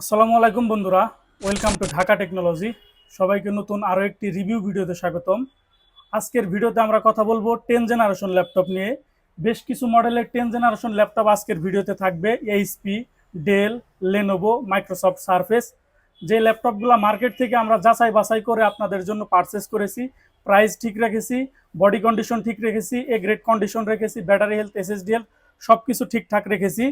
আসসালামু আলাইকুম বন্ধুরা ওয়েলকাম টু ঢাকা টেকনোলজি সবাইকে নতুন আরও একটি রিভিউ ভিডিওতে স্বাগতম। আজকের ভিডিওতে আমরা কথা বলব টেন জেনারেশন ল্যাপটপ নিয়ে। বেশ কিছু মডেলের টেন জেনারেশন ল্যাপটপ আজকের ভিডিওতে থাকবে HP Dell Lenovo Microsoft Surface যে ল্যাপটপগুলো মার্কেট থেকে আমরা যাচাই বাছাই করে আপনাদের জন্য পারচেস করেছি প্রাইস ঠিক রেখেছি বডি কন্ডিশন ঠিক রেখেছি এ গ্রেড কন্ডিশন রেখেছি ব্যাটারি হেলথ এসএসডি হেলথ সব কিছু ঠিকঠাক রেখেছি।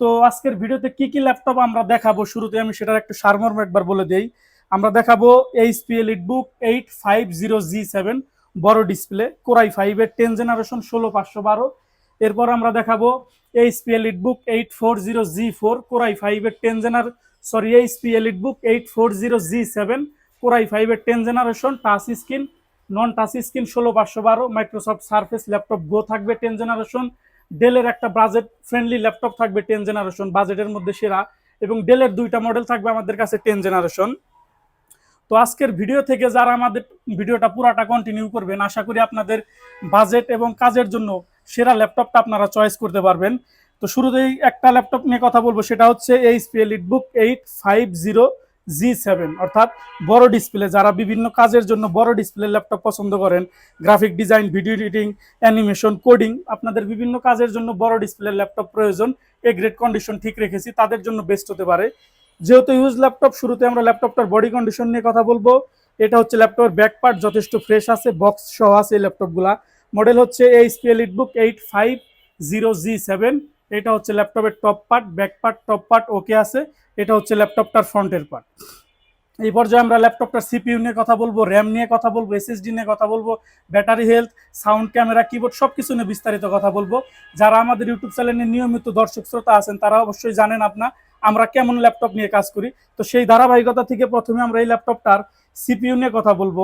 তো আজকের ভিডিওতে কি কি ল্যাপটপ আমরা দেখাবো? শুরুতে আমি সেটার একটু সারমর্ম একবার বলে দেই। আমরা দেখাবো HP EliteBook eight five zero G seven বড় ডিসপ্লে কোরাই ফাইভের টেন জেনারেশন ষোলো পাঁচশো বারো। এরপর আমরা দেখাবো HP EliteBook eight four zero G four core i ফাইভের ten genre sorry HP EliteBook eight four zero G seven core i ফাইভের ten generation touch screen non touch screen ষোলো পাঁচশো বারো মাইক্রোসফট সার্ফেস ল্যাপটপ গো থাকবে ten generation ডেলের একটা budget friendly laptop থাকবে ten generation বাজেটের মধ্যে সেরা। এবং ডেলের দুইটা মডেল থাকবে আমাদের কাছে টেন জেনারেশন তো আজকের ভিডিও থেকে যারা আমাদের ভিডিওটা পুরাটা কন্টিনিউ করবেন, আশা করি আপনাদের বাজেট এবং কাজের জন্য সেরা ল্যাপটপটা আপনারা চয়েস করতে পারবেন। তো শুরুতেই একটা ল্যাপটপ নিয়ে কথা বলব, সেটা হচ্ছে HP EliteBook eight five zero G seven অর্থাৎ বড় ডিসপ্লে যারা বিভিন্ন কাজের জন্য বড় ডিসপ্লে ল্যাপটপ পছন্দ করেন graphic design video editing animation coding আপনাদের বিভিন্ন কাজের জন্য বড় ডিসপ্লে ল্যাপটপ প্রয়োজন, এ গ্রেড কন্ডিশন ঠিক রেখেছি, তাদের জন্য বেস্ট হতে পারে। যেহেতু ইউজ ল্যাপটপ শুরুতে আমরা ল্যাপটপটার বডি কন্ডিশন নিয়ে কথা বলব। এটা হচ্ছে ল্যাপটপের ব্যাক পার্ট যথেষ্ট ফ্রেশ আছে বক্স সহ আছে এই ল্যাপটপগুলা মডেল হচ্ছে HP EliteBook eight five zero G seven এটা হচ্ছে ল্যাপটপের top part back part top part okay আছে। এটা হচ্ছে ল্যাপটপটার ফ্রন্টের পার্ট এই পর্যায়ে আমরা ল্যাপটপটার সিপিইউ নিয়ে কথা বলব, র্যাম নিয়ে কথা বলব, এসএসডি নিয়ে কথা বলব, battery health, sound camera, keyboard সব কিছু নিয়ে বিস্তারিত কথা বলব। যারা আমাদের ইউটিউব চ্যানেলে নিয়মিত দর্শক শ্রোতা আছেন, তারা অবশ্যই জানেন আপনা আমরা কেমন ল্যাপটপ নিয়ে কাজ করি। তো সেই ধারাবাহিকতা থেকে প্রথমে আমরা এই ল্যাপটপটার সিপিইউ নিয়ে কথা বলব।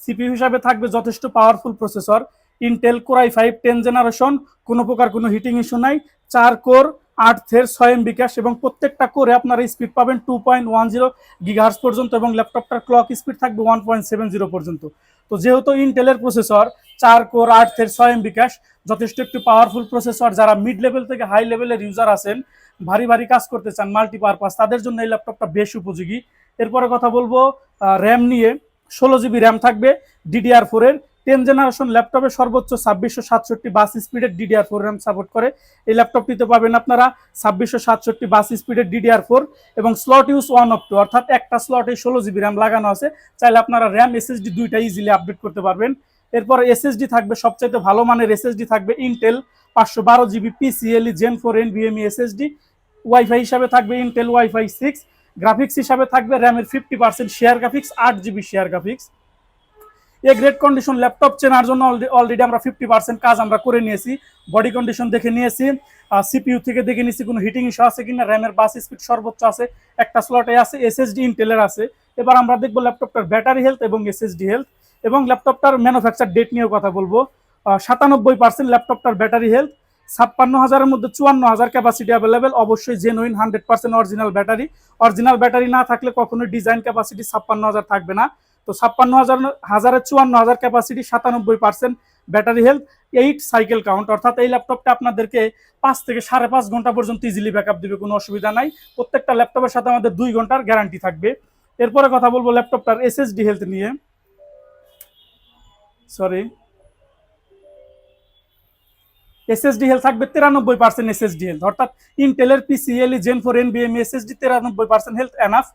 সিপিইউ হিসাবে থাকবে যথেষ্ট powerful processor Intel core i five ten generation কোনো প্রকার কোনো হিটিং ইস্যু নাই, চার কোর আট থের ছয় এম বিকাশ এবং প্রত্যেকটা কোরে আপনারা স্পিড পাবেন two point one zero gigahertz পর্যন্ত এবং ল্যাপটপটার ক্লক স্পিড থাকবে ওয়ান পয়েন্ট সেভেন জিরো পর্যন্ত। তো যেহেতু ইন্টেলের প্রসেসর চার কোর আট থের ছয় এম বিকাশ যথেষ্ট একটি পাওয়ারফুল প্রসেসর যারা মিড লেভেল থেকে হাই লেভেলের ইউজার আছেন, ভারী ভারী কাজ করতে চান মাল্টিপারপাস তাদের জন্য এই ল্যাপটপটা বেশ উপযোগী। এরপরে কথা বলব র্যাম নিয়ে ষোলো জিবি র্যাম থাকবে ডিডিআর ফোরের টেন জেনারেশন ল্যাপটপে সর্বোচ্চ ছাব্বিশশো সাতষট্টি বাস স্পিডের ডিডিআর ফোর র্যাম সাপোর্ট করে। এই ল্যাপটপটিতে পাবেন আপনারা ছাব্বিশশো সাতষট্টি বাস স্পিডের ডিডিআর ফোর এবং slot use one of two অর্থাৎ একটা স্লটে ষোলো জিবি র্যাম লাগানো আছে। চাইলে আপনারা র্যাম এসএসডি দুইটা ইজিলি আপডেট করতে পারবেন। এরপর এসএসডি থাকবে, সবচাইতে ভালো মানের এসএসডি থাকবে ইন্টেল পাঁচশো বারো GB PCIe gen four NVMe SSD wifi হিসাবে থাকবে ইন্টেল ওয়াইফাই সিক্স গ্রাফিক্স হিসাবে থাকবে র্যামের ফিফটি পার্সেন্ট শেয়ার গ্রাফিক্স আট GB share graphics A grade condition laptop চেনার জন্য অলরেডি আমরা ফিফটি পার্সেন্ট কাজ আমরা করে নিয়েছি। বডি কন্ডিশন দেখে নিয়েছি। সিপিইউ থেকে দেখে নিয়েছি কোনো হিটিং ইস্যু আছে কিনা র্যামের বাস স্পিড সর্বোচ্চ আছে, একটা স্লটে আছে এসএসডি ইন্টেলের আছে। এবার আমরা দেখব ল্যাপটপটার ব্যাটারি হেলথ এবং এসএসডি হেলথ এবং ল্যাপটপটার ম্যানুফ্যাকচার ডেট নিয়েও কথা বলব। সাতানব্বই পার্সেন্ট ল্যাপটপটার ব্যাটারি হেলথ ছাপ্পান্ন হাজারের মধ্যে চুয়ান্ন হাজার ক্যাপাসিটি অ্যাভেলেবেল অবশ্যই genuine hundred percent original battery original battery না থাকলে কখনোই ডিজাইন ক্যাপাসিটি ছাপ্পান্ন হাজার থাকবে না। তো ছাপ্পান্ন হাজার হাজারের চুয়ান্ন হাজার ক্যাপাসিটি সাতানব্বই percent battery health eight cycle count অর্থাৎ এই ল্যাপটপটা আপনাদেরকে পাঁচ থেকে সাড়ে পাঁচ ঘণ্টা পর্যন্ত ইজিলি ব্যাকআপ দিবে, কোনো অসুবিধা নাই। প্রত্যেকটা ল্যাপটপের সাথে আমাদের দুই ঘণ্টার গ্যারান্টি থাকবে। এরপরে কথা বলব ল্যাপটপটার এসএসডি হেলথ নিয়ে। সরি এসএসডি হেলথ থাকবে তিরানব্বই পার্সেন্ট এসএসডি হেলথ অর্থাৎ ইন্টেলের পিসিএলই জেন ফোর এন বিএম এসএসডি তিরানব্বই পার্সেন্ট হেলথ এনাফ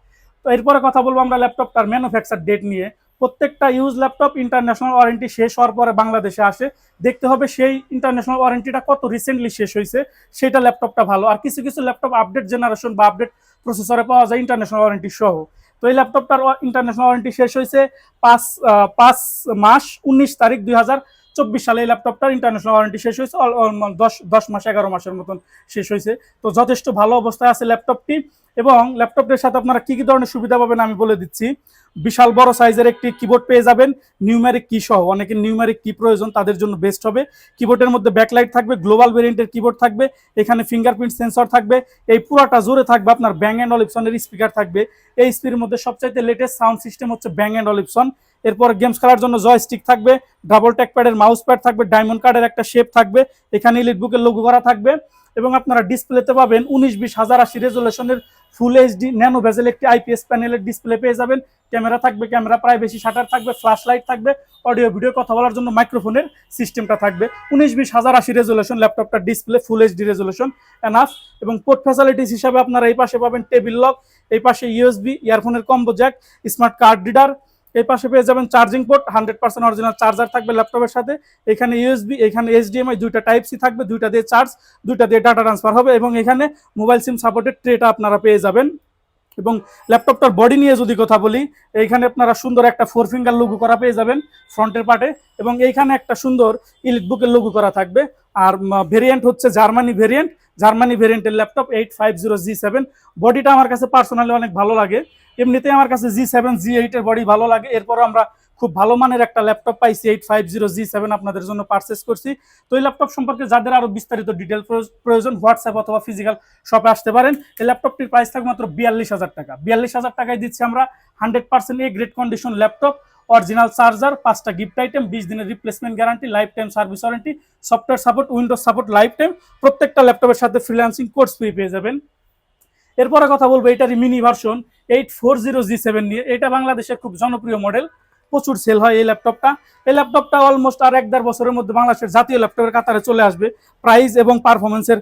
তো এরপরে কথা বলব আমরা ল্যাপটপটার ম্যানুফ্যাকচার ডেট নিয়ে। প্রত্যেকটা ইউজ ল্যাপটপ ইন্টারন্যাশনাল ওয়ারেন্টি শেষ হওয়ার পরে বাংলাদেশে আসে। দেখতে হবে সেই ইন্টারন্যাশনাল ওয়ারেন্টিটা কত রিসেন্টলি শেষ হয়েছে, সেটা ল্যাপটপটা ভালো। আর কিছু কিছু ল্যাপটপ আপডেট জেনারেশন বা আপডেট প্রসেসরে পাওয়া যায় ইন্টারন্যাশনাল ওয়ারেন্টি সহ। তো এই ল্যাপটপটার ইন্টারন্যাশনাল ওয়ারেন্টি শেষ হয়েছে পাঁচ পাঁচ মাস, উনিশ তারিখ দুই হাজার চব্বিশ সালে এই ল্যাপটপটার ইন্টারন্যাশনাল ওয়ারেন্টি শেষ হয়েছে দশ দশ মাস, এগারো মাসের মতন শেষ হয়েছে। তো যথেষ্ট ভালো অবস্থায় আছে ল্যাপটপটি এবং ল্যাপটপের সাথে আপনারা কি কি ধরনের সুবিধা পাবেন আমি বলে দিচ্ছি। বিশাল বড় সাইজের একটি কিবোর্ড পেয়ে যাবেন নিউমেরিক কি সহ। অনেকে নিউমেরিক কি প্রয়োজন, তাদের জন্য বেস্ট হবে। কিবোর্ডের মধ্যে ব্যাকলাইট থাকবে গ্লোবাল ভেরিয়েন্টের কিবোর্ড থাকবে, এখানে ফিঙ্গারপ্রিন্ট সেন্সর থাকবে, এই পুরাটা জোরে থাকবে আপনার ব্যাং অ্যান্ড অলিপসনের স্পিকার থাকবে। এই স্পির মধ্যে সবচাইতে লেটেস্ট সাউন্ড সিস্টেম হচ্ছে ব্যাং অ্যান্ড অলিপসন এরপর গেমস খেলার জন্য জয় স্টিক থাকবে ডাবল ট্যাক প্যাডের মাউস প্যাড থাকবে ডায়মন্ড কার্ডের একটা শেপ থাকবে, এখানে ইলিট বুকের লোগো করা থাকবে এবং আপনারা ডিসপ্লেতে পাবেন উনিশ বিশ হাজার আশি রেজুলেশনের ফুল এইচডি ন্যানো ভেজেল একটি আইপিএস প্যানেলের ডিসপ্লে পেয়ে যাবেন। ক্যামেরা থাকবে ক্যামেরা প্রায় বেশি শাটার থাকবে ফ্ল্যাশ লাইট থাকবে অডিও ভিডিও কথা বলার জন্য মাইক্রোফোনের সিস্টেমটা থাকবে। উনিশ বিশ হাজার আশি resolution ল্যাপটপটার display full HD resolution enough এবং পোর্ট ফ্যাসিলিটিস হিসাবে আপনারা এই পাশে পাবেন টেবিল লক এই পাশে USB ইয়ারফোনের combo jack smart card reader এই পাশে পেয়ে যাবেন charging port hundred percent original charger থাকবে ল্যাপটপের সাথে। এখানে ইউএসবি এখানে এইচডিএমআই দুইটা টাইপ সি থাকবে, দুইটা দিয়ে চার্জ দুইটা দিয়ে ডাটা ট্রান্সফার হবে এবং এখানে মোবাইল সিম সাপোর্টের ট্রেটা আপনারা পেয়ে যাবেন। এবং ল্যাপটপটার বডি নিয়ে যদি কথা বলি, এইখানে আপনারা সুন্দর একটা ফোর ফিঙ্গার লোগো করা পেয়ে যাবেন ফ্রন্টের পার্টে এবং এইখানে একটা সুন্দর ইলিট বুকের লোগো করা থাকবে। আর ভেরিয়েন্ট হচ্ছে জার্মানি ভেরিয়েন্ট জার্মানি ভেরিয়েন্টের laptop eight five zero G seven বডিটা আমার কাছে পার্সোনালি অনেক ভালো লাগে। এমনিতেই আমার কাছে জি সেভেন জি এইটের বডি ভালো লাগে। এরপরও আমরা খুব ভালো মানের একটা ল্যাপটপ পাইছি eight five zero G seven আপনাদের জন্য পারচেস করছি। তো এই ল্যাপটপ সম্পর্কে যাদের আরও বিস্তারিত ডিটেল প্রয়োজন হোয়াটসঅ্যাপ অথবা ফিজিক্যাল শপে আসতে পারেন। এই ল্যাপটপটির প্রাইস থাকবে মাত্র বিয়াল্লিশ হাজার টাকা। বিয়াল্লিশ হাজার টাকায় দিচ্ছি আমরা hundred percent A grade condition laptop original charger, পাঁচটা গিফট আইটেম বিশ দিনের replacement guarantee lifetime service warranty software support Windows support lifetime প্রত্যেকটা ল্যাপটপের সাথে ফ্রিল্যান্সিং কোর্স ফ্রি পেয়ে যাবেন। এরপরে কথা বলব এটারই mini version eight four zero G seven নিয়ে। এটা বাংলাদেশের খুব জনপ্রিয় মডেল প্রচুর সেল হয় এই ল্যাপটপটা এই ল্যাপটপটা অলমোস্ট আর এক দেড় বছরের মধ্যে বাংলাদেশের জাতীয় ল্যাপটপের কাতারে চলে আসবে প্রাইস এবং পারফরমেন্সের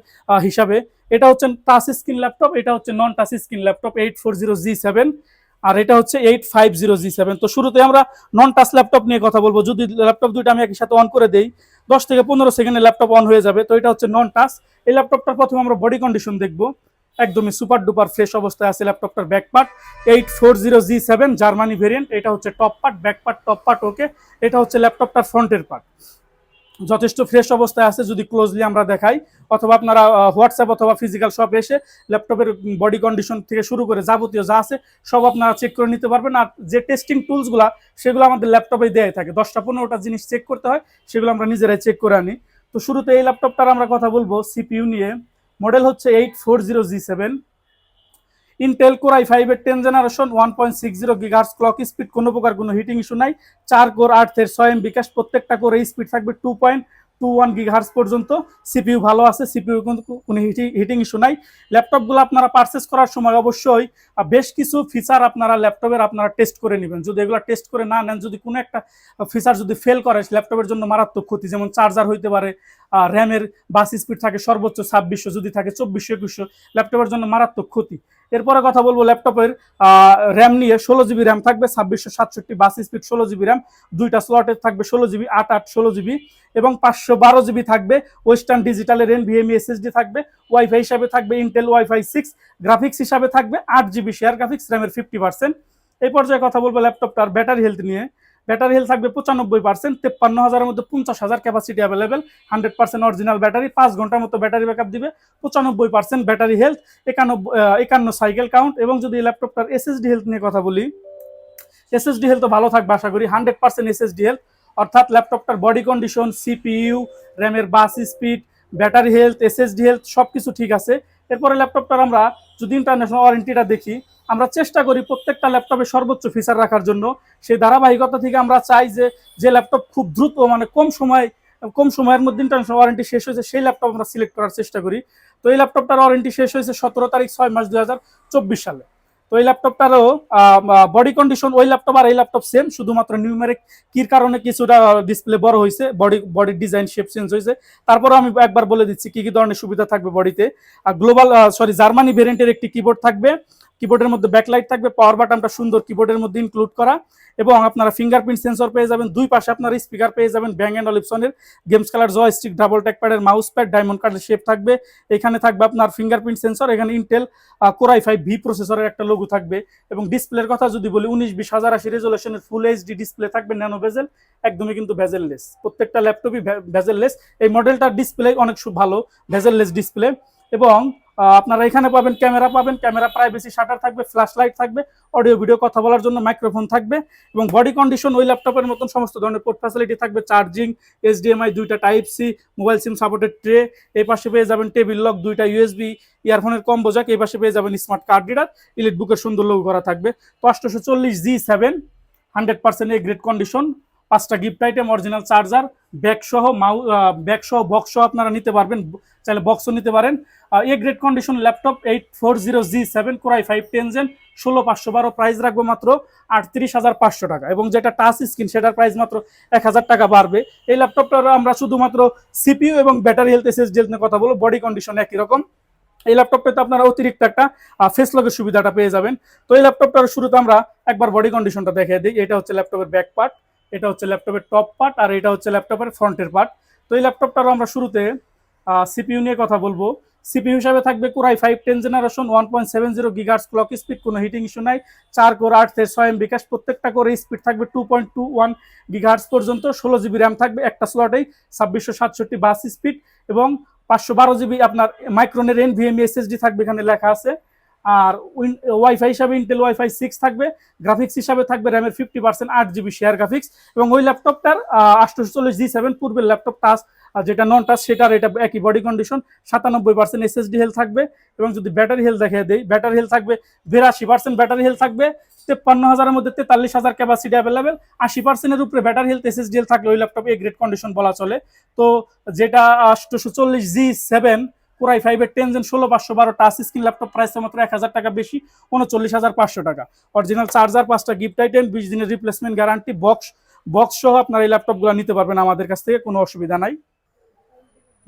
হিসাবে। এটা হচ্ছে টাচ স্ক্রিন ল্যাপটপ এটা হচ্ছে non touch screen laptop eight four zero G seven আর এটা হচ্ছে eight five zero G seven তো শুরুতে আমরা নন টাচ ল্যাপটপ নিয়ে কথা বলব। যদি ল্যাপটপ দুইটা আমি একই সাথে অন করে দেই, দশ থেকে পনেরো সেকেন্ডে ল্যাপটপ অন হয়ে যাবে। তো এটা হচ্ছে নন টাচ এই ল্যাপটপটার প্রথমে আমরা বডি কন্ডিশন দেখব। একদমই সুপার ডুপার ফ্রেশ অবস্থায় আছে ল্যাপটপটার back part eight four zero G seven Germany variant এটা হচ্ছে top part back part top part okay এটা হচ্ছে ল্যাপটপটার ফ্রন্টের পার্ট যথেষ্ট ফ্রেশ অবস্থায় আছে যদি ক্লোজলি আমরা দেখাই, অথবা আপনারা হোয়াটসঅ্যাপ অথবা ফিজিক্যাল শপ এসে ল্যাপটপের বডি কন্ডিশন থেকে শুরু করে যাবতীয় যা আছে, সব আপনারা চেক করে নিতে পারবেন। আর যে টেস্টিং টুলসগুলো সেগুলো আমাদের ল্যাপটপে দেওয়া থাকে। দশটা, পনেরোটা জিনিস চেক করতে হয়, সেগুলো আমরা নিজেরাই চেক করে আনি। তো শুরুতে এই ল্যাপটপটার আমরা কথা বলব সিপিইউ নিয়ে। মডেল হচ্ছে eight four zero G seven Intel core i ফাইভের ten generation one point six zero gigahertz clock speed কোনো প্রকার কোনো হিটিং ইস্যু নাই। চার কোর ছয় এম বিকাশ প্রত্যেকটা করে স্পিড থাকবে two point two one gigahertz পর্যন্ত। সিপিইউ ভালো আছে সিপিইউ কিন্তু কোনো হিটিং হিটিং ইস্যু নাই। ল্যাপটপগুলো আপনারা পারচেস করার সময় অবশ্যই বেশ কিছু ফিচার আপনারা ল্যাপটপের আপনারা টেস্ট করে নেবেন। যদি এগুলো টেস্ট করে না নেন, যদি কোনো একটা ফিচার যদি ফেল করে ল্যাপটপের জন্য মারাত্মক ক্ষতি। যেমন চার্জার হইতে পারে র্যামের বাস স্পিড থাকে সর্বোচ্চ ছাব্বিশশো, যদি থাকে চব্বিশশো, একুশশো ল্যাপটপের জন্য মারাত্মক ক্ষতি। এরপরে কথা বলব ল্যাপটপের র্যাম নিয়ে, ষোলো জিবি র্যাম থাকবে, ছাব্বিশশো সাতষট্টি, বাস স্পিড ষোলো জিবি র্যাম দুইটা স্লটের থাকবে ষোলো জিবি আট আট, ষোলো জিবি এবং পাঁচশো বারো জিবি থাকবে ওয়েস্টার্ন ডিজিটালের এন ভিএমই এসএসডি থাকবে ওয়াইফাই হিসাবে থাকবে ইন্টেল ওয়াইফাই সিক্স গ্রাফিক্স হিসাবে থাকবে, আট জিবি শেয়ার গ্রাফিক্স র্যামের ফিফটি পার্সেন্ট এই পর্যায়ে কথা বলব ল্যাপটপটার ব্যাটারি হেলথ নিয়ে। ব্যাটারি হেলথ থাকবে পঁচানব্বই পার্সেন্ট তেপ্পান্ন হাজারের মধ্যে পঞ্চাশ হাজার capacity available hundred percent original battery পাঁচ ঘণ্টার মতো ব্যাটারি ব্যাকআপ দিবে, পঁচানব্বই পার্সেন্ট ব্যাটারি হেলথ একানব্বই একান্ন সাইকেল কাউন্ট এবং যদি ল্যাপটপটার এসএসডি হেলথ নিয়ে কথা বলি এসএসডি হেলথ তো ভালো থাকবে আশা করি হান্ড্রেড পার্সেন্ট এসএসডি হেলথ অর্থাৎ ল্যাপটপটার বডি কন্ডিশন সিপিইউ র্যামের bus speed battery health SSD health সব কিছু ঠিক আছে। এরপরে ল্যাপটপটার আমরা যদি ইন্টারন্যাশনাল ওয়ারেন্টিটা দেখি, আমরা চেষ্টা করি প্রত্যেকটা ল্যাপটপে সর্বোচ্চ ফিচার রাখার জন্য। সেই ধারাবাহিকতা থেকে আমরা চাই যে যে ল্যাপটপ খুব দ্রুত মানে কম সময়, কম সময়ের মধ্যে ইন্টারন্যাশনাল ওয়ারেন্টি শেষ হয়েছে, সেই ল্যাপটপ আমরা সিলেক্ট করার চেষ্টা করি। তো এই ল্যাপটপটার ওয়ারেন্টি শেষ হয়েছে সতেরো তারিখ ছয় মাস দু হাজার চব্বিশ সালে। তো এই ল্যাপটপটারও বডি কন্ডিশন ওই ল্যাপটপ আর এই ল্যাপটপ সেম শুধুমাত্র নিউমেরিক কির কারণে কিছুটা ডিসপ্লে বড় হয়েছে বডি বডির ডিজাইন শেপ চেঞ্জ হয়েছে তারপরে আমি একবার বলে দিচ্ছি কি কি ধরনের সুবিধা থাকবে বডিতে আর গ্লোবাল সরি জার্মানি ভেরিয়েন্টের একটি কিবোর্ড থাকবে। কিবোর্ডের মধ্যে ব্যাকলাইট থাকবে পাওয়ার বাটনটা সুন্দর কিবোর্ডের মধ্যে ইনক্লুড করা। এবং আপনারা ফিঙ্গারপ্রিন্ট সেন্সর পেয়ে যাবেন। দুই পাশে আপনার স্পিকার পেয়ে যাবেন Bang and অলিপসনের games colour joystick double track প্যাডের মাউস প্যাড ডায়মন্ড কার্ডের শেপ থাকবে। এখানে থাকবে আপনার ফিঙ্গারপ্রিন্ট সেন্সর এখানে Intel core i five V প্রসেসরের একটা লোগো থাকবে। এবং ডিসপ্লের কথা যদি বলি, উনিশ, বিশ, হাজার, আশি রেজলেশনের ফুল এইচডি ডিসপ্লে থাকবে ন্যানো ভেজেল একদমই কিন্তু ভেজেললেস প্রত্যেকটা ল্যাপটপই ভেজেললেস এই মডেলটার ডিসপ্লে অনেক ভালো ভেজেললেস ডিসপ্লে এবং আপনারা এখানে পাবেন, ক্যামেরা পাবেন, ক্যামেরা প্রাইভেসি শাটার থাকবে ফ্ল্যাশ লাইট থাকবে অডিও ভিডিও কথা বলার জন্য মাইক্রোফোন থাকবে এবং বডি কন্ডিশন ওই ল্যাপটপের মতন সমস্ত ধরনের পোর্ট ফ্যাসিলিটি থাকবে চার্জিং এইচডিএমআই দুইটা type C mobile SIM supported tray এই পাশে পেয়ে যাবেন টেবিল লক দুইটা ইউএসবি ইয়ারফোনের কম্বো জ্যাক এই পাশে পেয়ে যাবেন স্মার্ট কার্ড রিডার ইলেট বুকের সুন্দর লোগো করা থাকবে। আটশোশো চল্লিশ G seven hundred percent A grade condition পাঁচটা gift item original charger bag সহ মাউ ব্যাগ সহ বক্স সহ আপনারা নিতে পারবেন চাইলে বক্সও নিতে পারেন। A grade condition laptop eight four zero G seven core i five ten gen ষোলো পাঁচশো বারো প্রাইস রাখব মাত্র আটত্রিশ হাজার পাঁচশো টাকা। এবং যেটা টাচ স্ক্রিন সেটার প্রাইস মাত্র এক হাজার টাকা বাড়বে। এই ল্যাপটপটার আমরা শুধুমাত্র সিপিইউ এবং ব্যাটারি হেলথ এসএস নিয়ে কথা বলব বডি কন্ডিশন একই রকম। এই ল্যাপটপটাতে আপনারা অতিরিক্ত একটা ফেস লগের সুবিধাটা পেয়ে যাবেন। তো এই ল্যাপটপটার শুরুতে আমরা একবার বডি কন্ডিশনটা দেখে দিই, এটা হচ্ছে ল্যাপটপের ব্যাক পার্ট এটা হচ্ছে ল্যাপটপের টপ পার্ট আর এটা হচ্ছে ল্যাপটপের ফ্রন্টের পার্ট তো এই ল্যাপটপটারও আমরা শুরুতে সিপিইউ নিয়ে কথা বলব। সিপিইউ হিসাবে থাকবে core i five ten generation one point seven zero gigahertz clock speed কোনো হিটিং ইস্যু নাই। চার কোর আট থেকে ছয় এম বিকাশ প্রত্যেকটা করে স্পিড থাকবে two point two one gigahertz পর্যন্ত। ষোলো জিবি র্যাম থাকবে একটা স্লটেই ছাব্বিশশো সাতষট্টি বাস স্পিড এবং পাঁচশো বারো জিবি আপনার মাইক্রোনের এন ভিএমই এসএসডি থাকবে এখানে লেখা আছে। আর ওয়াইফাই হিসাবে ইন্টেল ওয়াইফাই সিক্স থাকবে গ্রাফিক্স হিসাবে থাকবে র্যামের ফিফটি পার্সেন্ট আট জিবি শেয়ার গ্রাফিক্স এবং ওই ল্যাপটপটার আটশোশো চল্লিশ জি সেভেন পূর্বের ল্যাপটপ টাচ যেটা নন টাচ সেটার এটা একই বডি কন্ডিশন সাতানব্বই পার্সেন্ট এসএসডি হেলথ থাকবে, এবং যদি ব্যাটারি হেলথ দেখে দেই ব্যাটারি হেলথ থাকবে বিরাশি পার্সেন্ট ব্যাটারি হেলথ থাকবে, তেপ্পান্ন হাজারের মধ্যে তেতাল্লিশ হাজার ক্যাপাসিটি অ্যাভেলেবেল আশি পার্সেন্টের উপরে ব্যাটারি হেলথ এসএসডি হেলথ থাকলে ওই ল্যাপটপ এ গ্রেড কন্ডিশন বলা চলে। তো যেটা আটশোশো চল্লিশ জি সেভেন কোরাই ফাইভের টেন জেন ষোলো, পাঁচশো বারো টাচ স্ক্রিন ল্যাপটপ প্রাইস মাত্র এক হাজার টাকা বেশি, উনচল্লিশ হাজার পাঁচশো টাকা। অরিজিনাল চার্জার পাঁচটা গিফট আইটেম বিশ দিনের রিপ্লেসমেন্ট গ্যারান্টি বক্স বক্স সহ আপনার এই ল্যাপটপগুলো নিতে পারবেন আমাদের কাছ থেকে, কোনো অসুবিধা নাই।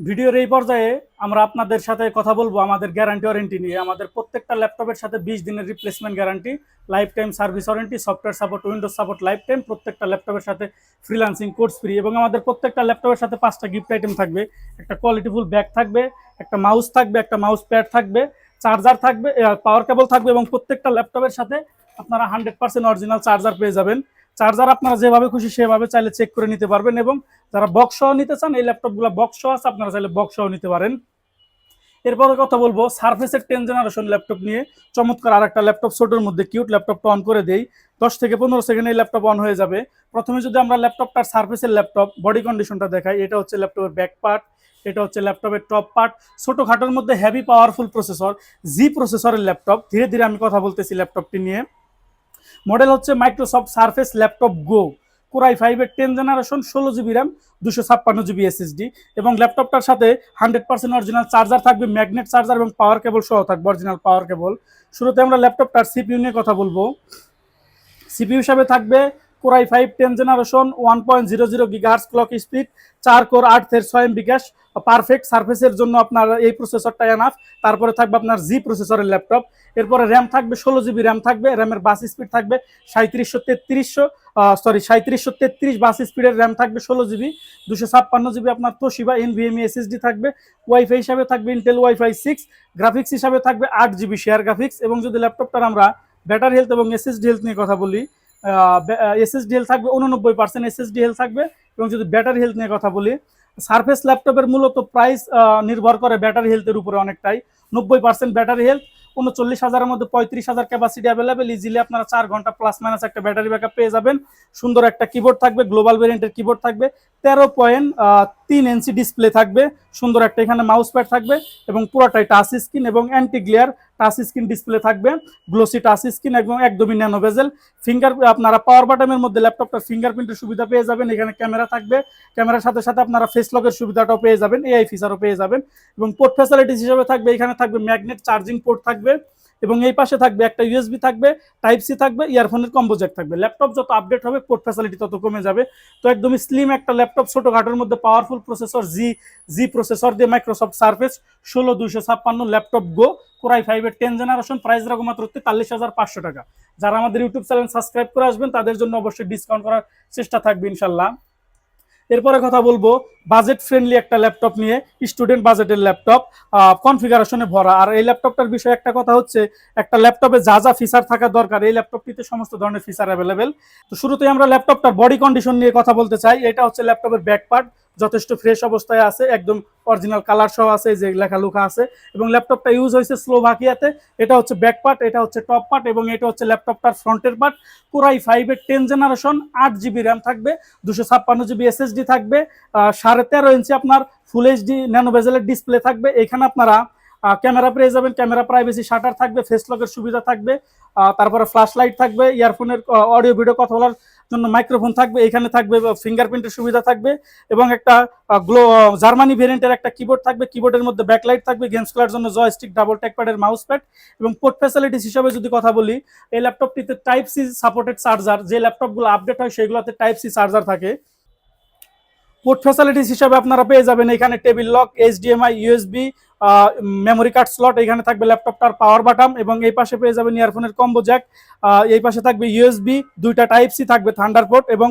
ভিডিওর এই পর্যায়ে আমরা আপনাদের সাথে কথা বলব আমাদের গ্যারান্টি ওয়ারেন্টি নিয়ে। আমাদের প্রত্যেকটা ল্যাপটপের সাথে বিশ দিনের replacement guarantee life time service warranty software support Windows support life time প্রত্যেকটা ল্যাপটপের সাথে ফ্রিলান্সিং কোর্স ফ্রি এবং আমাদের প্রত্যেকটা ল্যাপটপের সাথে পাঁচটা গিফট আইটেম থাকবে। একটা কোয়ালিটিফুল ব্যাগ থাকবে, একটা মাউস থাকবে, একটা মাউস প্যাড থাকবে চার্জার থাকবে পাওয়ার কেবল থাকবে এবং প্রত্যেকটা ল্যাপটপের সাথে আপনারা হান্ড্রেড পার্সেন্ট অরিজিনাল চার্জার পেয়ে যাবেন। চার্জার আপনারা যেভাবে খুশি সেভাবে চাইলে চেক করে নিতে পারবেন এবং যারা বক্স সহ নিতে চান, এই ল্যাপটপগুলো বক্স সহ আছে, আপনারা চাইলে বক্স সহ নিতে পারেন। এরপরে কথা বলব সার্ফেসের টেন জেনারেশন ল্যাপটপ নিয়ে চমৎকার আর একটা ল্যাপটপ ছোটোর মধ্যে কিউট ল্যাপটপটা অন করে দেই। দশ থেকে পনেরো সেকেন্ডে এই ল্যাপটপ অন হয়ে যাবে। প্রথমে যদি আমরা ল্যাপটপটার সার্ফেসের ল্যাপটপ বডি কন্ডিশনটা দেখাই, এটা হচ্ছে ল্যাপটপের ব্যাক পার্ট এটা হচ্ছে ল্যাপটপের টপ পার্ট ছোটোখাটোর মধ্যে হ্যাভি পাওয়ারফুল প্রসেসর জি প্রসেসরের ল্যাপটপ ধীরে ধীরে আমি কথা বলতেছি ল্যাপটপটি নিয়ে। মডেল হচ্ছে Microsoft Surface laptop go core i ফাইভের টেন জেনারেশন ষোলো জিবি র্যাম দুশো ছাপ্পান্ন জিবি এসএসডি এবং ল্যাপটপটার সাথে হান্ড্রেড পার্সেন্ট অরিজিনাল চার্জার থাকবে ম্যাগনেট চার্জার এবং পাওয়ার কেবল সহ থাকবে অরিজিনাল পাওয়ার কেবল শুরুতে আমরা ল্যাপটপটার সিপিইউ নিয়ে কথা বলব। সিপিউ হিসাবে থাকবে core i five ten generation one point zero zero gigahertz clock speed চার কোর আট থেকে ছয় এম বিকাশ পারফেক্ট সার্ফেসের জন্য আপনার এই প্রসেসরটা এনাফ তারপরে থাকবে আপনার জি প্রসেসরের ল্যাপটপ এরপরে র্যাম থাকবে, ষোলো জিবি র্যাম থাকবে র্যামের বাস স্পিড থাকবে সাঁত্রিশশো তেত্রিশশো সরি সাঁত্রিশশো তেত্রিশ বাস স্পিডের র্যাম থাকবে ষোলো জিবি দুশো ছাপ্পান্ন জিবি আপনার তোশিবা এনভিএমই এসএসডি থাকবে। ওয়াইফাই হিসাবে থাকবে ইন্টেল ওয়াইফাই সিক্স গ্রাফিক্স হিসাবে থাকবে আট জিবি শেয়ার গ্রাফিক্স এবং যদি ল্যাপটপটার আমরা ব্যাটারি হেলথ এবং এসএসডি হেলথ নিয়ে কথা বলি এসএসডি হেলথ থাকবে উননব্বই পার্সেন্ট এসএসডি হেলথ থাকবে এবং যদি ব্যাটারি হেলথ নিয়ে কথা বলি সারফেস ল্যাপটপের মূলত প্রাইস নির্ভর করে ব্যাটারি হেলথের উপরে অনেকটাই। নব্বই পার্সেন্ট ব্যাটারি হেলথ উনচল্লিশ হাজারের মধ্যে পঁয়ত্রিশ হাজার ক্যাপাসিটি অ্যাভেলেবেল ইজিলি আপনারা চার ঘণ্টা প্লাস মাইনাস একটা ব্যাটারি ব্যাকআপ পেয়ে যাবেন। সুন্দর একটা কিবোর্ড থাকবে গ্লোবাল ভেরিয়েন্টের কিবোর্ড থাকবে, তেরো পয়েন্ট তিন এনসি ডিসপ্লে থাকবে, সুন্দর একটা এখানে মাউস প্যাড থাকবে এবং পুরোটাই টাচ স্ক্রিন এবং anti glare touch screen display থাকবে, গ্লোসি টাচ স্ক্রিন এবং একদমই ন্যানো বেজেল। ফিঙ্গার আপনারা পাওয়ার বাটনের মধ্যে ল্যাপটপটা ফিঙ্গারপ্রিন্টের সুবিধা পেয়ে যাবেন, এখানে ক্যামেরা থাকবে। ক্যামেরার সাথে সাথে আপনারা ফেস লকের সুবিধাটাও পেয়ে যাবেন এআই ফিচারও পেয়ে যাবেন। এবং পোর্ট ফ্যাসিলিটিস হিসাবে থাকবে, এখানে থাকবে ম্যাগনেট চার্জিং পোর্ট থাকবে। এবং এই পাশে থাকবে একটা ইউএসবি থাকবে টাইপ সি থাকবে ইয়ারফোনের কম্বো জ্যাক থাকবে। ল্যাপটপ যত আপডেট হবে পোর্ট ফ্যাসিলিটি তত কমে যাবে। তো একদমই স্লিম একটা ল্যাপটপ ছোটোখাটোর মধ্যে powerful processor G G processor দিয়ে মাইক্রোসফট সার্ফেস ষোলো দুইশো ছাপ্পান্ন ল্যাপটপ গো কোরাই ফাইভের টেন জেনারেশন প্রাইস রাখো মাত্র তেতাল্লিশ হাজার পাঁচশো টাকা। যারা আমাদের ইউটিউব চ্যানেল সাবস্ক্রাইব করে আসবেন, তাদের জন্য অবশ্যই ডিসকাউন্ট করার চেষ্টা থাকবে ইনশাল্লাহ এরপরে কথা বলব বাজেট ফ্রেন্ডলি একটা ল্যাপটপ নিয়ে স্টুডেন্ট বাজেটের ল্যাপটপ কনফিগারেশনে ভরা। আর এই ল্যাপটপটার বিষয়ে একটা কথা হচ্ছে, একটা ল্যাপটপে যা যা ফিচার থাকা দরকার, এই ল্যাপটপটিতে সমস্ত ধরনের ফিচার অ্যাভেলেবেল তো শুরুতেই আমরা ল্যাপটপটার বডি কন্ডিশন নিয়ে কথা বলতে চাই। এটা হচ্ছে ল্যাপটপের ব্যাক পার্ট যথেষ্ট ফ্রেশ অবস্থায় আছে, একদম অরিজিনাল কালার সহ আছে যে লেখা লুখা আছে। এবং ল্যাপটপটা ইউজ হয়েছে স্লোভাকিয়াতে। এটা হচ্ছে ব্যাক পার্ট এটা হচ্ছে টপ পার্ট এবং এটা হচ্ছে ল্যাপটপটার ফ্রন্টের পার্ট কোরাই ফাইভের টেন জেনারেশন আট জিবি র্যাম থাকবে, দুশো ছাপ্পান্ন জিবি এসএসডি থাকবে সাড়ে তেরো ইঞ্চি আপনার ফুল এইচডি ন্যানো বেজেলের ডিসপ্লে থাকবে। এখানে আপনারা ক্যামেরা পেয়ে যাবেন ক্যামেরা প্রাইভেসি শাটার থাকবে ফেস লকের সুবিধা থাকবে তারপরে ফ্ল্যাশ লাইট থাকবে ইয়ারফোনের অডিও ভিডিও কথা বলার জন্য মাইক্রোফোন থাকবে, এখানে থাকবে ফিঙ্গারপ্রিন্টের সুবিধা থাকবে এবং একটা গ্লো জার্মানি ভেরিয়েন্টের একটা কিবোর্ড থাকবে কিবোর্ডের মধ্যে ব্যাকলাইট থাকবে গেমস খেলার জন্য জয়স্টিক ডাবল ট্যাকপ্যাডের মাউস প্যাড এবং পোর্ট ফ্যাসিলিটিস হিসাবে যদি কথা বলি, এই ল্যাপটপটিতে টাইপ সি সাপোর্টেড চার্জার যে ল্যাপটপগুলো আপডেট হয়, সেগুলোতে টাইপ সি চার্জার থাকে। পোর্ট ফ্যাসিলিটিস হিসাবে আপনারা পেয়ে যাবেন এখানে table lock HDMI USB memory card slot এখানে থাকবে ল্যাপটপটার পাওয়ার বাটাম এবং এই পাশে পেয়ে যাবেন ইয়ারফোনের কম্বো জ্যাক এই পাশে থাকবে ইউএসবি দুইটা টাইপ সি থাকবে থান্ডারপোর্ট এবং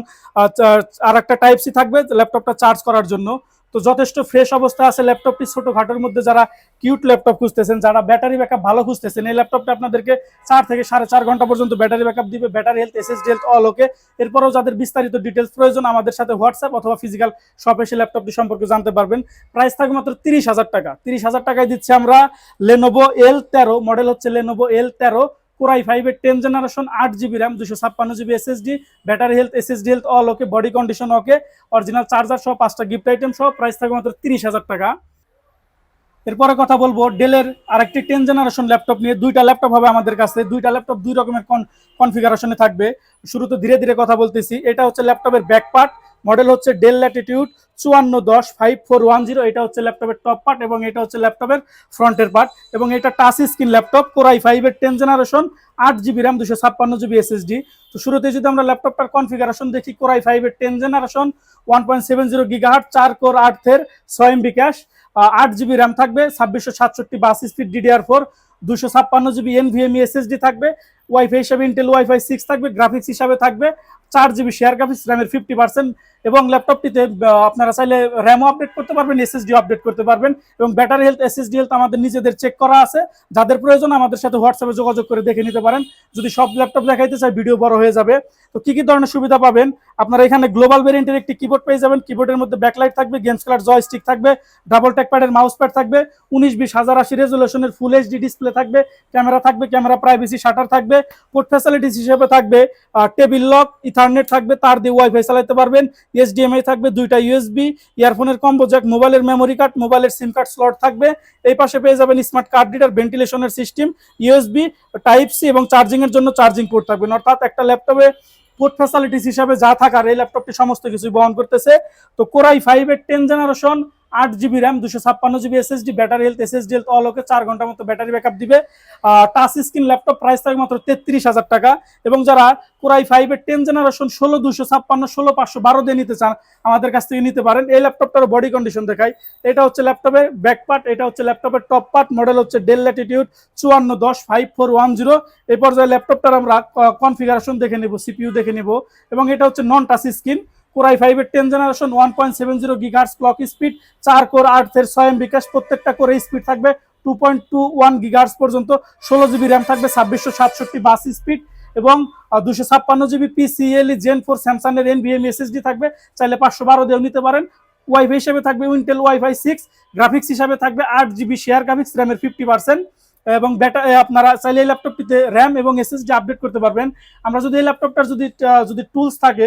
আর একটা টাইপ সি থাকবে ল্যাপটপটা চার্জ করার জন্য। তো যথেষ্ট ফ্রেশ অবস্থা আছে ল্যাপটপটি ছোটখাটোর মধ্যে যারা কিউট ল্যাপটপ খুঁজতেছেন, যারা ব্যাটারি ব্যাকআপ ভালো খুঁজতেছেন, এই ল্যাপটপটা আপনাদেরকে চার থেকে সাড়ে চার ঘণ্টা পর্যন্ত ব্যাটারি ব্যাকআপ দিবে battery health SSD health all okay এরপরেও যাদের বিস্তারিত ডিটেলস প্রয়োজন, আমাদের সাথে হোয়াটসঅ্যাপ অথবা ফিজিক্যাল শপে এসে ল্যাপটপটি সম্পর্কে জানতে পারবেন। প্রাইস থাকবে মাত্র তিরিশ হাজার টাকা। তিরিশ হাজার টাকায় দিচ্ছি আমরা লেনোভো এল তেরো মডেল হচ্ছে লেনোভো এল তেরো কোরাই ফাইভের টেন জেনারেশন আট জিবি র্যাম দুশো ছাপ্পান্ন GB SSD battery health SSD health all okay body condition okay original charger সহ পাঁচটা গিফট আইটেম সহ প্রাইস থাকবে মাত্র তিরিশ হাজার টাকা। এরপরে কথা বলব ডেলের আরেকটি টেন জেনারেশন ল্যাপটপ নিয়ে, দুইটা ল্যাপটপ হবে আমাদের কাছে, দুইটা ল্যাপটপ দুই রকমের কনফিগারেশনে থাকবে। শুরুতে ধীরে ধীরে কথা বলতেছি, এটা হচ্ছে ল্যাপটপের ব্যাক পার্ট মডেল হচ্ছে ডেল ল্যাটিটিউড চুয়ান্ন দশ ফাইভ ফোর ওয়ান জিরো এটা হচ্ছে ল্যাপটপের টপ পার্ট এবং এটা হচ্ছে ল্যাপটপের ফ্রন্টের পার্ট এবং এটা touch screen laptop core i ফাইভের টেন জেনারেশন আট জিবি র্যাম দুশো ছাপ্পান্ন জিবি এসএসডি তো শুরুতে যদি আমরা ল্যাপটপটার কনফিগারেশন দেখি কোরাই ফাইভের ten generation one point seven zero গিগাহাট চার কোর আট থের ছয় এমবি ক্যাশ আট জিবি র্যাম থাকবে, ছাব্বিশশো সাতষট্টি বাস স্পিড ডিডিআর ফোর দুশো ছাপ্পান্ন জিবি এনভিএমই এসএসডি থাকবে ওয়াইফাই হিসাবে ইন্টেল ওয়াইফাই সিক্স থাকবে গ্রাফিক্স হিসাবে থাকবে, চার জিবি শেয়ার গ্রাফিক্স র্যামের ফিফটি পার্সেন্ট এবং ল্যাপটপটিতে আপনারা চাইলে র্যামও আপডেট করতে পারবেন এসএসডি আপডেট করতে পারবেন এবং ব্যাটারি হেলথ এসএসডি হেলথ আমাদের নিজেদের চেক করা আছে। যাদের প্রয়োজন আমাদের সাথে হোয়াটসঅ্যাপে যোগাযোগ করে দেখে নিতে পারেন। যদি সব ল্যাপটপ দেখাইতে চাই ভিডিও বড় হয়ে যাবে। তো কি কি ধরনের সুবিধা পাবেন? আপনারা এখানে গ্লোবাল ভেরিয়েন্টের একটি কিবোর্ড পেয়ে যাবেন। কিবোর্ডের মধ্যে ব্যাকলাইট থাকবে গেমস খেলার জয়স্টিক থাকবে ডাবল ট্যাক প্যাডের মাউস প্যাড থাকবে, উনিশ, বিশ, হাজার, আশি রেজুলেশনের ফুল এইচডি ডিসপ্লে থাকবে ক্যামেরা থাকবে ক্যামেরা প্রাইভেসি শাটার থাকবে পোর্ট ফ্যাসিলিটিস হিসেবে থাকবে টেবিল লক ইথারনেট থাকবে, তার দিয়ে ওয়াইফাই চালাতে পারবেন এইচডিএমআই থাকবে, দুইটা ইউএসবি ইয়ারফোনের কম্বো জ্যাক মোবাইলের মেমোরি কার্ড মোবাইলের সিম কার্ড স্লট থাকবে। এই পাশে পেয়ে যাবেন স্মার্ট কার্ড রিডার ভেন্টিলেশনের সিস্টেম ইউএসবি টাইপ সি এবং চার্জিং এর জন্য চার্জিং পোর্ট থাকবে। অর্থাৎ একটা ল্যাপটপে পোর্ট ফ্যাসিলিটিস হিসাবে যা থাকার এই ল্যাপটপটি সমস্ত কিছু বহন করতেছে। তো কোরাই ফাইভের টেন জেনারেশন আট জিবি র্যাম দুশো ছাপ্পান্ন GB SSD battery health SSD health all okay চার ঘণ্টার মতো ব্যাটারি ব্যাকআপ দিবে। টাচ স্ক্রিন ল্যাপটপ প্রাইস থাকবে মাত্র তেত্রিশ হাজার টাকা। এবং যারা কোরাই ফাইভের টেন জেনারেশন ষোলো, দুশো ছাপ্পান্ন, ষোলো, পাঁচশো বারো দিয়ে নিতে চান, আমাদের কাছ থেকে নিতে পারেন। এই ল্যাপটপটার বডি কন্ডিশন দেখাই। এটা হচ্ছে ল্যাপটপের ব্যাক পার্ট এটা হচ্ছে ল্যাপটপের টপ পার্ট মডেল হচ্ছে ডেল ল্যাটিটিউড চুয়ান্ন, দশ ফাইভ ফোর ওয়ান জিরো এই পর্যায়ে ল্যাপটপটার আমরা কনফিগারেশন দেখে নেব সিপিইউ দেখে নেব। এবং এটা হচ্ছে non touch screen core i ফাইভের ten generation one point seven zero gigahertz clock speed চার কোর আট এর ছয় এম বিকাশ প্রত্যেকটা করে স্পিড থাকবে two point two one gigahertz পর্যন্ত, ষোলো জিবি র্যাম থাকবে, ছাব্বিশশো সাতষট্টি বাস স্পিড এবং দুশো ছাপ্পান্ন GB PCIe gen four Samsung এর এনভিএম এসএসডি থাকবে, চাইলে পাঁচশো বারো দিয়েও নিতে পারেন। ওয়াইফাই হিসেবে থাকবে উইন্টেল ওয়াইফাই সিক্স গ্রাফিক্স হিসাবে থাকবে আট জিবি শেয়ার গ্রাফিক্স র্যামের ফিফটি পার্সেন্ট এবং ব্যাটা আপনারা চাইলে এই ল্যাপটপটিতে র্যাম এবং এসএসডি আপডেট করতে পারবেন। আমরা যদি এই ল্যাপটপটার যদি যদি টুলস থাকে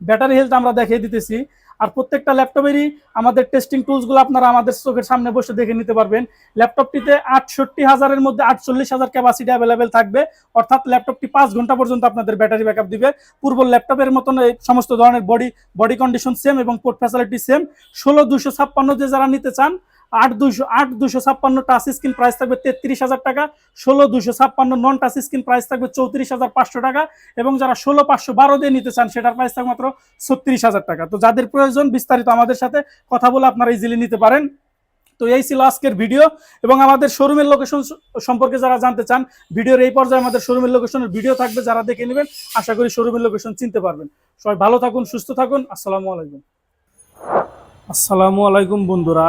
ব্যাটারি হেলথ আমরা দেখিয়ে দিতেছি। আর প্রত্যেকটা ল্যাপটপেরই আমাদের টেস্টিং টুলসগুলো আপনারা আমাদের চোখের সামনে বসে দেখে নিতে পারবেন। ল্যাপটপটিতে আটষট্টি হাজারের মধ্যে আটচল্লিশ হাজার ক্যাপাসিটি অ্যাভেলেবেল থাকবে। অর্থাৎ ল্যাপটপটি পাঁচ ঘণ্টা পর্যন্ত আপনাদের ব্যাটারি ব্যাকআপ দিবে। পূর্ব ল্যাপটপের মতন এই সমস্ত ধরনের বডি বডি কন্ডিশন সেম এবং পোর্ট ফ্যাসিলিটি সেম ষোলো দুশো ছাপ্পান্ন যে যারা নিতে চান আট দুশো আট দুশো ছাপ্পান্ন টাচ স্ক্রিন প্রাইস থাকবে তেত্রিশ হাজার টাকা, ষোলো দুশো ছাপ্পান্ন নন টাচ স্ক্রিন প্রাইস থাকবে চৌত্রিশ হাজার পাঁচশো টাকা এবং যারা ষোলো পাঁচশো বারো দিয়ে নিতে চান, সেটার প্রাইস থাকবে মাত্র ছত্রিশ হাজার টাকা। তো যাদের প্রয়োজন বিস্তারিত আমাদের সাথে কথা বলে আপনারা ইজিলি নিতে পারেন। তো এই ছিল আজকের ভিডিও এবং আমাদের শোরুমের লোকেশন সম্পর্কে যারা জানতে চান ভিডিওর এই পর্যায়ে আমাদের শোরুমের লোকেশনের ভিডিও থাকবে, যারা দেখে নেবেন, আশা করি শোরুমের লোকেশন চিনতে পারবেন। সবাই ভালো থাকুন, সুস্থ থাকুন, আসসালামু আলাইকুম। আসসালামু আলাইকুম বন্ধুরা।